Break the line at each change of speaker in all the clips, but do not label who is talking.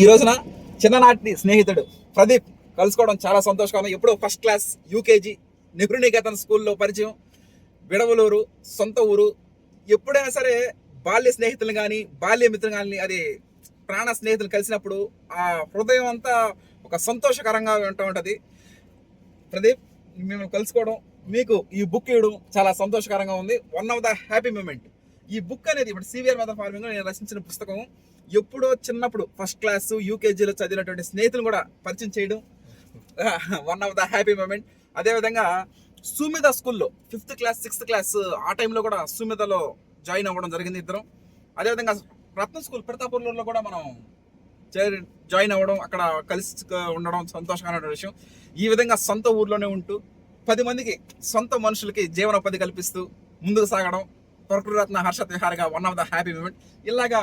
ఈ రోజున చిన్ననాటి స్నేహితుడు ప్రదీప్ కలుసుకోవడం చాలా సంతోషకరం ఎప్పుడో ఫస్ట్ క్లాస్ యూకేజీ నెహ్రూ స్కూల్లో పరిచయం. విడవలూరు సొంత ఊరు. ఎప్పుడైనా సరే బాల్య స్నేహితులు కానీ బాల్య మిత్రులు కానీ అది ప్రాణ స్నేహితులు కలిసినప్పుడు ఆ హృదయం అంతా ఒక సంతోషకరంగా ఉంటూ ఉంటుంది. ప్రదీప్ మేము కలుసుకోవడం మీకు ఈ బుక్ ఇవ్వడం చాలా సంతోషకరంగా ఉంది. One of the happy moment ఈ బుక్ అనేది ఇప్పుడు సివియర్ మెథడ్ ఫార్మింగ్ నేను రచించిన పుస్తకం. ఎప్పుడో చిన్నప్పుడు ఫస్ట్ క్లాస్ యూకేజీలో చదివినటువంటి స్నేహితులు కూడా పరిచయం చేయడం. One of the happy moment అదేవిధంగా సుమిత స్కూల్లో ఫిఫ్త్ క్లాస్ సిక్స్త్ క్లాస్ ఆ టైంలో కూడా సుమితలో జాయిన్ అవ్వడం జరిగింది ఇద్దరం. అదేవిధంగా రత్న స్కూల్ ప్రతాపూర్లో కూడా మనం జాయిన్ అవ్వడం అక్కడ కలిసి ఉండడం సంతోషకరమైన విషయం. ఈ విధంగా సొంత ఊర్లోనే ఉంటూ పది మందికి సొంత మనుషులకి జీవనోపాధి కల్పిస్తూ ముందుకు సాగడం. Ratna Harshat విహారగా one of the happy moment ఇలాగా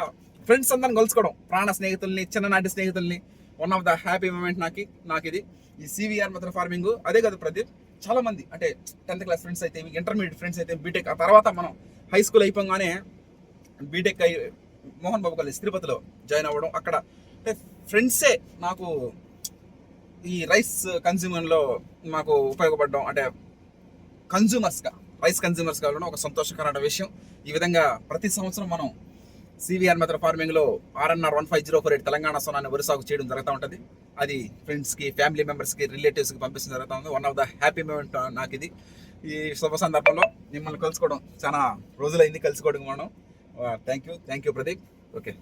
ఫ్రెండ్స్ అందరం కలుసుకోవడం ప్రాణ స్నేహితుల్ని చిన్ననాటి స్నేహితుల్ని one of the happy moment నాకు నాకు ఇది ఈ సివిఆర్ మాత్రం ఫార్మింగ్ అదే కాదు ప్రదీప్ చాలా మంది అంటే టెన్త్ క్లాస్ ఫ్రెండ్స్ అయితే ఇంటర్మీడియట్ ఫ్రెండ్స్ అయితే బీటెక్ ఆ తర్వాత మనం హై స్కూల్ అయిపోగానే బీటెక్ అయి మోహన్ బాబు కాలేజ్ తిరుపతిలో జాయిన్ అవ్వడం. అక్కడ అంటే ఫ్రెండ్సే నాకు ఈ రైస్ కన్జ్యూమర్లో మాకు ఉపయోగపడడం అంటే కన్జ్యూమర్స్గా రైస్ కన్స్యూమర్స్ కావాలని ఒక సంతోషకరమైన విషయం. ఈ విధంగా ప్రతి సంవత్సరం మనం CVR method ఫార్మింగ్లో RNR one five zero four eight Telangana సోనాన్ని వరి సాగు చేయడం జరుగుతూ ఉంటుంది. అది ఫ్రెండ్స్కి ఫ్యామిలీ మెంబర్స్కి రిలేటివ్స్కి పంపించడం జరుగుతూ ఉంది. One of the happy moment నాకు ఇది. ఈ శుభ సందర్భంలో మిమ్మల్ని కలుసుకోవడం చాలా రోజులైంది కలుసుకోవడం మనం. Thank you thank you Pradeep okay